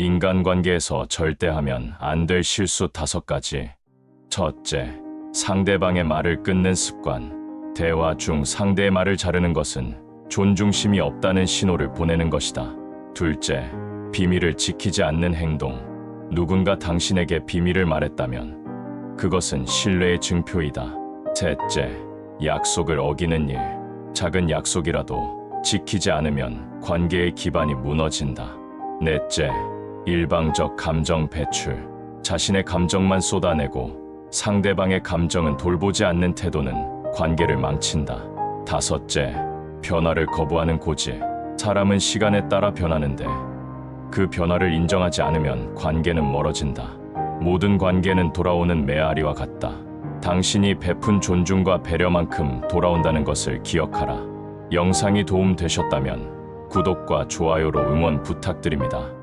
인간관계에서 절대 하면 안 될 실수 다섯 가지. 첫째, 상대방의 말을 끊는 습관. 대화 중 상대의 말을 자르는 것은 존중심이 없다는 신호를 보내는 것이다. 둘째, 비밀을 지키지 않는 행동. 누군가 당신에게 비밀을 말했다면 그것은 신뢰의 증표이다. 셋째, 약속을 어기는 일. 작은 약속이라도 지키지 않으면 관계의 기반이 무너진다. 넷째, 일방적 감정 배출. 자신의 감정만 쏟아내고 상대방의 감정은 돌보지 않는 태도는 관계를 망친다. 다섯째, 변화를 거부하는 고집. 사람은 시간에 따라 변하는데 그 변화를 인정하지 않으면 관계는 멀어진다. 모든 관계는 돌아오는 메아리와 같다. 당신이 베푼 존중과 배려만큼 돌아온다는 것을 기억하라. 영상이 도움 되셨다면 구독과 좋아요로 응원 부탁드립니다.